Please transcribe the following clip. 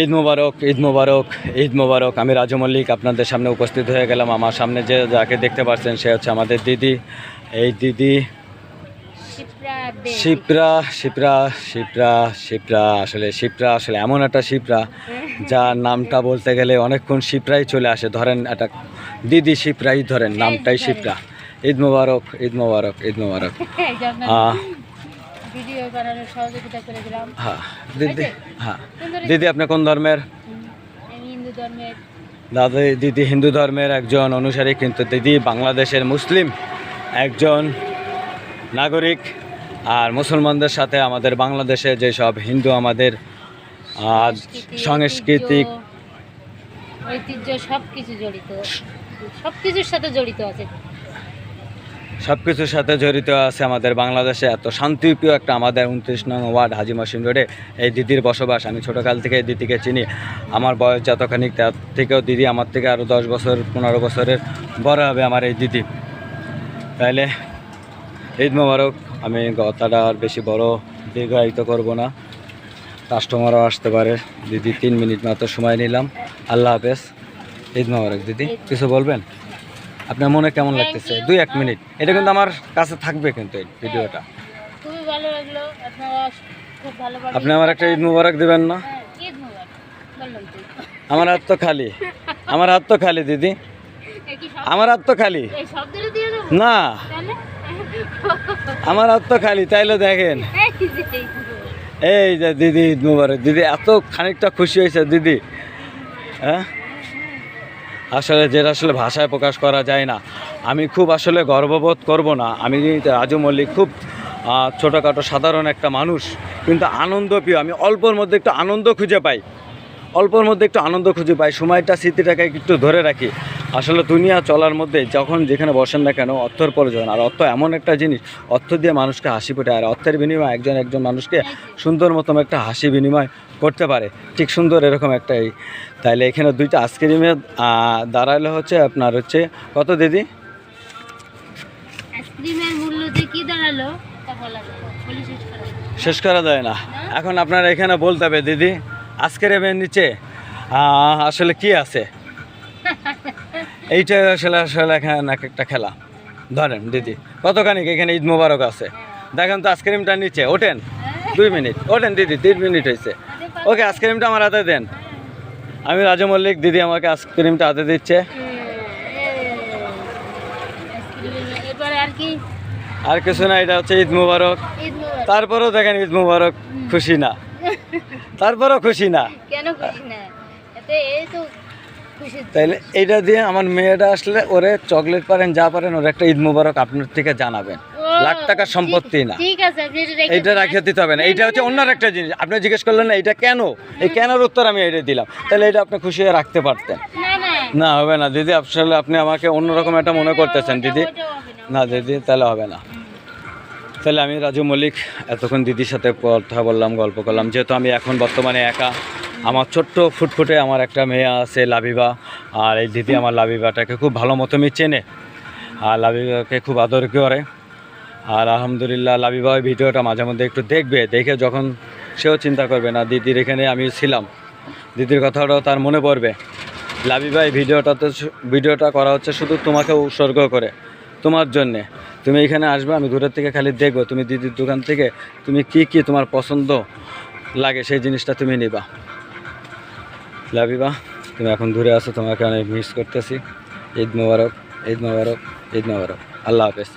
ঈদ মোবারক ঈদ মোবারক ঈদ মোবারক। আমি রাজু মল্লিক আপনাদের সামনে উপস্থিত হয়ে গেলাম। আমার সামনে যে যাকে দেখতে পাচ্ছেন সে হচ্ছে আমাদের দিদি। এই দিদি শিপ্রা শিপ্রা শিপ্রা শিপ্রা আসলে শিপ্রা আসলে এমন একটা শিপ্রা যার নামটা বলতে গেলে অনেকক্ষণ শিপ্রাই চলে আসে। ধরেন একটা দিদি শিপ্রাই ধরেন নামটাই শিপ্রা। ঈদ মোবারক ঈদ মোবারক ঈদ মোবারক। ভিডিও বানানোর সহযোগিতা করে দিলাম। হ্যাঁ দিদি হ্যাঁ। দিদি আপনি কোন ধর্মের? আমি হিন্দু ধর্মের। দাদা দিদি হিন্দু ধর্মের একজন অনুসারী কিন্তু দিদি বাংলাদেশের মুসলিম একজন নাগরিক। আর মুসলমানদের সাথে আমাদের বাংলাদেশে যেসব হিন্দু আমাদের আহ, সাংস্কৃতিক ঐতিহ্য, ঐতিহ্য সব কিছু জড়িত। সব কিছুর সাথে জড়িত আছে। সব কিছুর সাথে জড়িত আছে আমাদের বাংলাদেশে এত শান্তিপ্রিয় একটা আমাদের উনত্রিশ নং ওয়ার্ড হাজি মসিম রোডে। এই দিদির বসবাস আমি ছোটোকাল থেকে এই দিদিকে চিনি। আমার বয়স যতখানি তার থেকেও দিদি আমার থেকে আরও দশ বছর পনেরো বছরের বড় হবে আমার এই দিদি। তাইলে ঈদ মোবারক আমি কথাটা আর বেশি বড় দীর্ঘায়িত করব না। কাস্টমারও আসতে পারে। দিদি তিন মিনিট মাত্র সময় নিলাম। আল্লাহ হাফেজ। ঈদ মোবারক দিদি কিছু বলবেন? আপনার মনে কেমন লাগতেছে? দুই এক মিনিট। এটা কিন্তু আমার কাছে থাকবে কিন্তু এই ভিডিওটা। আপনি আমার একটা ঈদ মুবারক দেবেন না? হ্যাঁ, আমার হাত তো খালি। আমার হাত তো খালি দিদি। আমার হাত তো খালি। না। আমার হাত তো খালি তাইলে দেখেন। এই যে দিদি ঈদ মুবারক। দিদি এত খানিকটা খুশি হয়েছে দিদি। হ্যাঁ? আসলে যেটা আসলে ভাষায় প্রকাশ করা যায় না। আমি খুব আসলে গর্ববোধ করব না। আমি রাজু মল্লিক খুব ছোটোখাটো সাধারণ একটা মানুষ, কিন্তু আনন্দ প্রিয়। আমি অল্পর মধ্যে একটু আনন্দ খুঁজে পাই। অল্পর মধ্যে একটু আনন্দ খুঁজে পাই। সময়টা, স্মৃতিটাকে একটু ধরে রাখি। আসলে দুনিয়া চলার মধ্যে যখন যেখানে বসেন না কেন অর্থর প্রয়োজন। আর অর্থ এমন একটা জিনিস অর্থ দিয়ে মানুষকে হাসি ফোটে আর অর্থের বিনিময়ে একজন একজন মানুষকে সুন্দর মতন একটা হাসি বিনিময় করতে পারে। ঠিক সুন্দর এরকম একটাই তাইলে এখানে দুইটা আইসক্রিমে দাঁড়ালে হচ্ছে আপনার হচ্ছে কত দিদি? আইসক্রিমের মূল্য যে কি দাঁড়াল তা বলা। শেষ করা যায় না। এখন আপনারা এখানে বলতে হবে দিদি আজকের এবার নিচে আসলে কি আছে? এইটাই আসলে আসলে এখানে এক একটা খেলা। ধরেন দিদি কতখানি এখানে ঈদ মোবারক আছে? দেখেন তো আইসক্রিমটা নিচে ওঠেন। দুই মিনিট ওঠেন দিদি তিন মিনিট হয়েছে। ওকে আইসক্রিমটা আমার হাতে দেন। আমি রাজু মল্লিক দিদি আমাকে আইসক্রিমটা হাতে দিচ্ছে। আর কিছু না এটা হচ্ছে ঈদ মুবারক। তারপরেও দেখেন ঈদ মুবারক খুশি না। তারপরেও খুশি না। কেন খুশি না? এই তো খুশি তাইলে এইটা দিয়ে আমার মেয়েটা আসলে ওরে চকলেট পারেন যা পারেন ওর একটা ঈদ মুবারক আপনার থেকে জানাবেন। লাখ টাকার সম্পত্তি না। ঠিক আছে এটা এইটা রাখিয়ে দিতে হবে না। এইটা হচ্ছে অন্য একটা জিনিস। আপনি জিজ্ঞেস করলেন না এটা কেন? এই কেনর উত্তর আমি এটা দিলাম। তাহলে এটা আপনি খুশি হয়ে রাখতে পারতেন। না হবে না দিদি আসলে আপনি আমাকে অন্যরকম একটা মনে করতেছেন দিদি। না। দিদি তাহলে হবে না। তাহলে আমি রাজু মল্লিক এতক্ষণ দিদির সাথে কথা বললাম গল্প করলাম। যেহেতু আমি এখন বর্তমানে একা আমার ছোট্ট ফুটফুটে আমার একটা মেয়ে আছে, লাবিবা। আর এই দিদি আমার লাবিবাটাকে খুব ভালো মতো মতনই চেনে আর লাবিবাকে খুব আদর করে। আর আলহামদুলিল্লাহ, লাবিবা ওই ভিডিওটা মাঝে মধ্যে একটু দেখবে, দেখে যখন সেও চিন্তা করবে না, দিদির এখানে আমি ছিলাম। দিদির কথাটাও তার মনে পড়বে। লাবিবা, এই ভিডিওটাতে ভিডিওটা করা হচ্ছে শুধু তোমাকে উৎসর্গ করে, তোমার জন্যে। তুমি এখানে আসবে, আমি দূরের থেকে খালি দেখব তুমি দিদির দোকান থেকে, তুমি কি কি তোমার পছন্দ লাগে সেই জিনিসটা তুমি নিবা। লাবিবা তুমি এখন দূরে আছো, তোমাকে অনেক মিস করতেছি। ঈদ মোবারক ঈদ মোবারক ঈদ মোবারক। আল্লাহ হাফেজ।